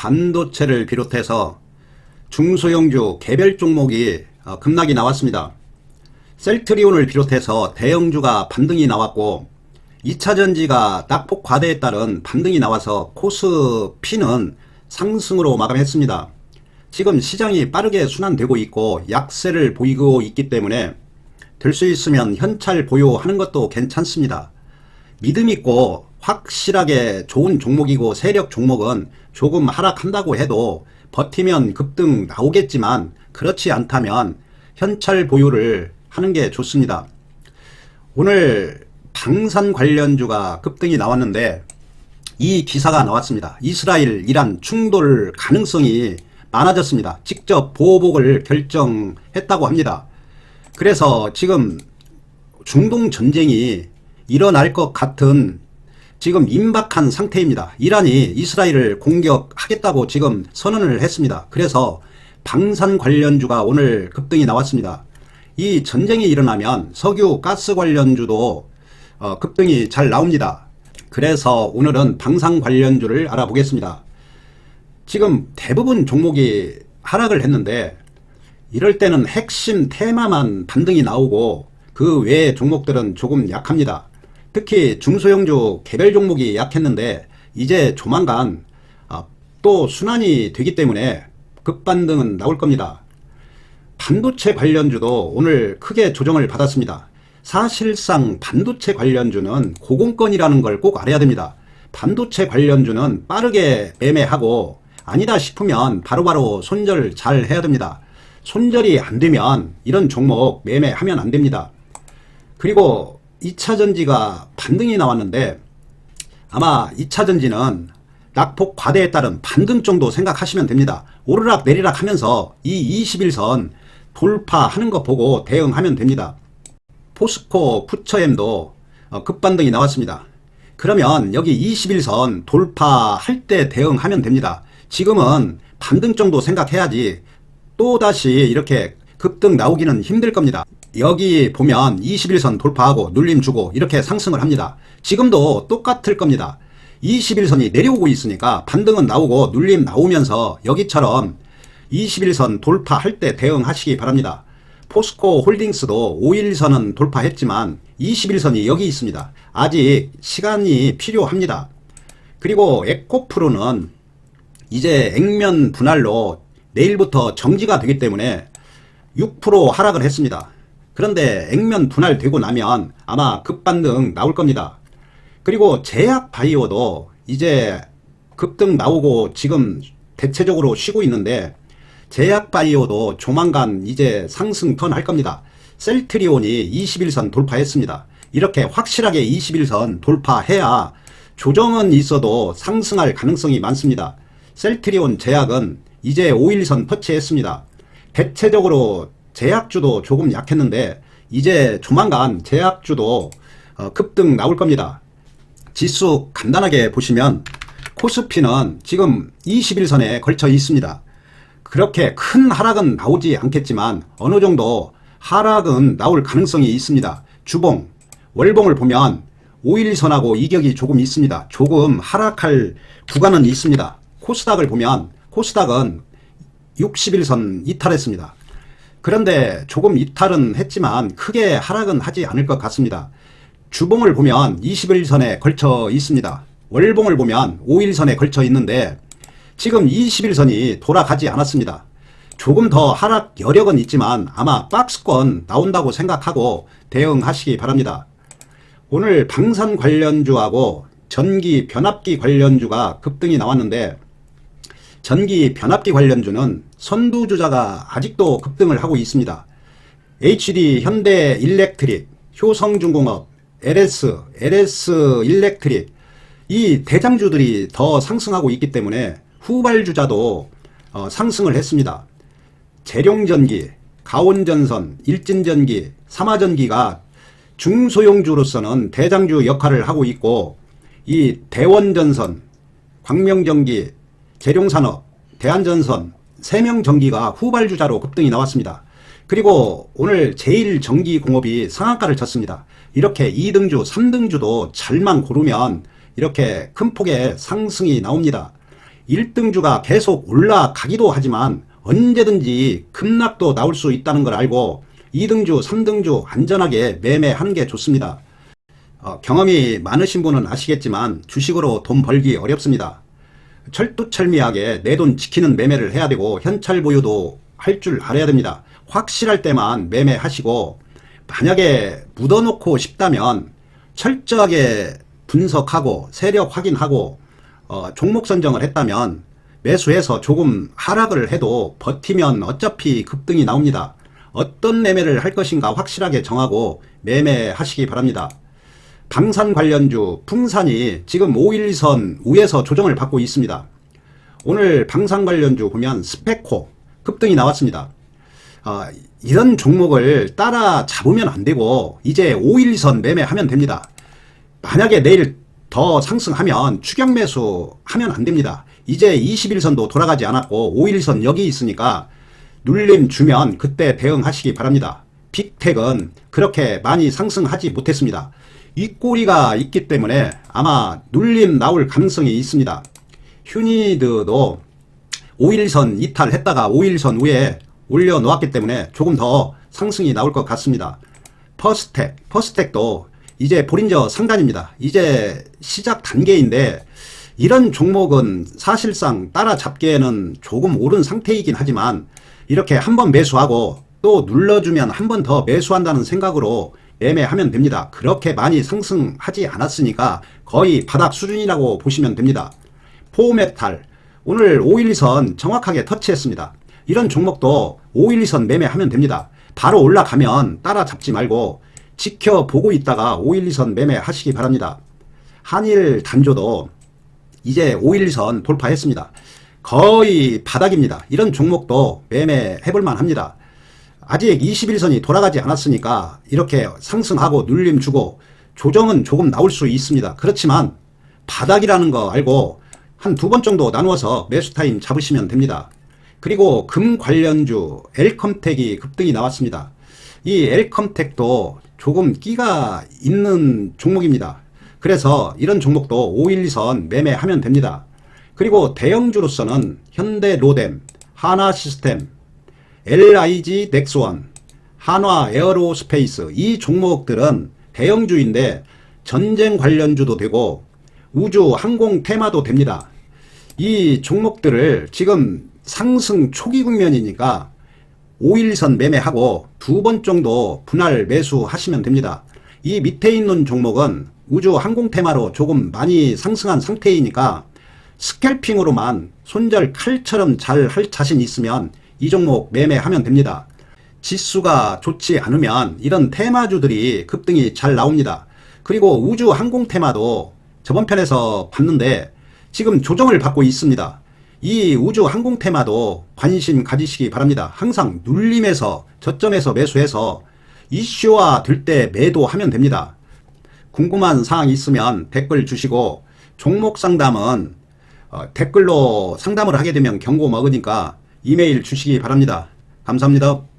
반도체를 비롯해서 중소형주 개별 종목이 어, 급락이 나왔습니다. 셀트리온을 비롯해서 대형주가 반등이 나왔고 2차전지가 낙폭 과대에 따른 반등이 나와서 코스피는 상승으로 마감했습니다. 지금 시장이 빠르게 순환되고 있고 약세를 보이고 있기 때문에 될 수 있으면 현찰 보유하는 것도 괜찮습니다. 믿음 있고 확실하게 좋은 종목이고 세력 종목은 조금 하락한다고 해도 버티면 급등 나오겠지만 그렇지 않다면 현찰 보유를 하는 게 좋습니다. 오늘 방산 관련주가 급등이 나왔는데 이 기사가 나왔습니다. 이스라엘 이란 충돌 가능성이 많아졌습니다. 직접 보복을 결정했다고 합니다. 그래서 지금 중동 전쟁이 일어날 것 같은 지금 임박한 상태입니다. 이란이 이스라엘을 공격하겠다고 지금 선언을 했습니다. 그래서 방산 관련주가 오늘 급등이 나왔습니다. 이 전쟁이 일어나면 석유 가스 관련주도 어, 급등이 잘 나옵니다. 그래서 오늘은 방산 관련주를 알아보겠습니다. 지금 대부분 종목이 하락을 했는데 이럴 때는 핵심 테마만 반등이 나오고 그 외의 종목들은 조금 약합니다. 특히 중소형주 개별 종목이 약했는데 이제 조만간 아, 또 순환이 되기 때문에 급반등은 나올 겁니다. 반도체 관련주도 오늘 크게 조정을 받았습니다. 사실상 반도체 관련주는 고공권이라는 걸 꼭 알아야 됩니다. 반도체 관련주는 빠르게 매매하고 아니다 싶으면 바로바로 손절 잘 해야 됩니다. 손절이 안 되면 이런 종목 매매하면 안 됩니다. 그리고 2차 전지가 반등이 나왔는데 아마 2차 전지는 낙폭 과대에 따른 반등 정도 생각하시면 됩니다. 오르락 내리락 하면서 이 21선 돌파하는 거 보고 대응하면 됩니다. 포스코 푸처엠도 어, 급반등이 나왔습니다. 그러면 여기 21선 돌파할 때 대응하면 됩니다. 지금은 반등 정도 생각해야지 또다시 이렇게 급등 나오기는 힘들 겁니다. 여기 보면 21선 돌파하고 눌림 주고 이렇게 상승을 합니다. 지금도 똑같을 겁니다. 21선이 내려오고 있으니까 반등은 나오고 눌림 나오면서 여기처럼 21선 돌파할 때 대응하시기 바랍니다. 포스코 홀딩스도 5일선은 돌파했지만 21선이 여기 있습니다. 아직 시간이 필요합니다. 그리고 에코프로는 이제 액면 분할로 내일부터 정지가 되기 때문에 6% 하락을 했습니다. 그런데 액면 분할되고 나면 아마 급반등 나올 겁니다. 그리고 제약 바이오도 이제 급등 나오고 지금 대체적으로 쉬고 있는데 제약 바이오도 조만간 이제 상승 턴할 겁니다. 셀트리온이 21선 돌파했습니다. 이렇게 확실하게 21선 돌파해야 조정은 있어도 상승할 가능성이 많습니다. 셀트리온 제약은 이제 5일선 터치했습니다. 대체적으로 제약주도 조금 약했는데 이제 조만간 제약주도 어, 급등 나올 겁니다. 지수 간단하게 보시면 코스피는 지금 21선에 걸쳐 있습니다. 그렇게 큰 하락은 나오지 않겠지만 어느 정도 하락은 나올 가능성이 있습니다. 주봉, 월봉을 보면 5일선하고 이격이 조금 있습니다. 조금 하락할 구간은 있습니다. 코스닥을 보면 코스닥은 60일선 이탈했습니다. 그런데 조금 이탈은 했지만 크게 하락은 하지 않을 것 같습니다. 주봉을 보면 21선에 걸쳐 있습니다. 월봉을 보면 5일선에 걸쳐 있는데 지금 21선이 돌아가지 않았습니다. 조금 더 하락 여력은 있지만 아마 박스권 나온다고 생각하고 대응하시기 바랍니다. 오늘 방산 관련주하고 전기 변압기 관련주가 급등이 나왔는데 전기 변압기 관련주는 선두주자가 아직도 급등을 하고 있습니다. HD 현대 일렉트릭, 효성중공업, LS, LS 일렉트릭 이 대장주들이 더 상승하고 있기 때문에 후발주자도 어, 상승을 했습니다. 재룡전기, 가온전선, 일진전기, 삼화전기가 중소형주로서는 대장주 역할을 하고 있고 이 대원전선, 광명전기, 재룡산업, 대한전선, 세명전기가 후발주자로 급등이 나왔습니다. 그리고 오늘 제일전기공업이 상한가를 쳤습니다. 이렇게 2등주, 3등주도 잘만 고르면 이렇게 큰 폭의 상승이 나옵니다. 1등주가 계속 올라가기도 하지만 언제든지 급락도 나올 수 있다는 걸 알고 2등주, 3등주 안전하게 매매하는 게 좋습니다. 어, 경험이 많으신 분은 아시겠지만 주식으로 돈 벌기 어렵습니다. 철두철미하게 내 돈 지키는 매매를 해야 되고 현찰 보유도 할 줄 알아야 됩니다. 확실할 때만 매매하시고 만약에 묻어놓고 싶다면 철저하게 분석하고 세력 확인하고 어, 종목 선정을 했다면 매수해서 조금 하락을 해도 버티면 어차피 급등이 나옵니다. 어떤 매매를 할 것인가 확실하게 정하고 매매하시기 바랍니다. 방산 관련주 풍산이 지금 5일선 위에서 조정을 받고 있습니다. 오늘 방산 관련주 보면 스페코 급등이 나왔습니다. 아, 이런 종목을 따라 잡으면 안 되고 이제 5일선 매매하면 됩니다. 만약에 내일 더 상승하면 추격 매수 하면 안 됩니다. 이제 21선도 돌아가지 않았고 5일선 여기 있으니까 눌림 주면 그때 대응하시기 바랍니다. 빅텍은 그렇게 많이 상승하지 못했습니다. 이 꼬리가 있기 때문에 아마 눌림 나올 가능성이 있습니다. 휴니드도 5일선 이탈했다가 5일선 위에 올려놓았기 때문에 조금 더 상승이 나올 것 같습니다. 퍼스텍, 퍼스텍도 이제 보린저 상단입니다. 이제 시작 단계인데 이런 종목은 사실상 따라잡기에는 조금 오른 상태이긴 하지만 이렇게 한 번 매수하고 또 눌러주면 한 번 더 매수한다는 생각으로 매매하면 됩니다. 그렇게 많이 상승하지 않았으니까 거의 바닥 수준이라고 보시면 됩니다. 포메탈 오늘 5일선 정확하게 터치했습니다. 이런 종목도 5일선 매매하면 됩니다. 바로 올라가면 따라잡지 말고 지켜보고 있다가 5일선 매매하시기 바랍니다. 한일 단조도 이제 5일선 돌파했습니다. 거의 바닥입니다. 이런 종목도 매매해볼 만 합니다. 아직 21선이 돌아가지 않았으니까 이렇게 상승하고 눌림 주고 조정은 조금 나올 수 있습니다. 그렇지만 바닥이라는 거 알고 한 두 번 정도 나누어서 매수 타임 잡으시면 됩니다. 그리고 금 관련주 엘컴텍이 급등이 나왔습니다. 이 엘컴텍도 조금 끼가 있는 종목입니다. 그래서 이런 종목도 5일선 매매하면 됩니다. 그리고 대형주로서는 현대 로뎀, 하나 시스템, LIG 넥스원, 한화 에어로스페이스 이 종목들은 대형주인데 전쟁 관련주도 되고 우주 항공 테마도 됩니다. 이 종목들을 지금 상승 초기 국면이니까 5일선 매매하고 두 번 정도 분할 매수하시면 됩니다. 이 밑에 있는 종목은 우주 항공 테마로 조금 많이 상승한 상태이니까 스캘핑으로만 손절 칼처럼 잘 할 자신 있으면 이 종목 매매하면 됩니다. 지수가 좋지 않으면 이런 테마주들이 급등이 잘 나옵니다. 그리고 우주 항공 테마도 저번 편에서 봤는데 지금 조정을 받고 있습니다. 이 우주 항공 테마도 관심 가지시기 바랍니다. 항상 눌림에서 저점에서 매수해서 이슈화 될 때 매도하면 됩니다. 궁금한 사항 있으면 댓글 주시고 종목 상담은 어, 댓글로 상담을 하게 되면 경고 먹으니까 이메일 주시기 바랍니다. 감사합니다.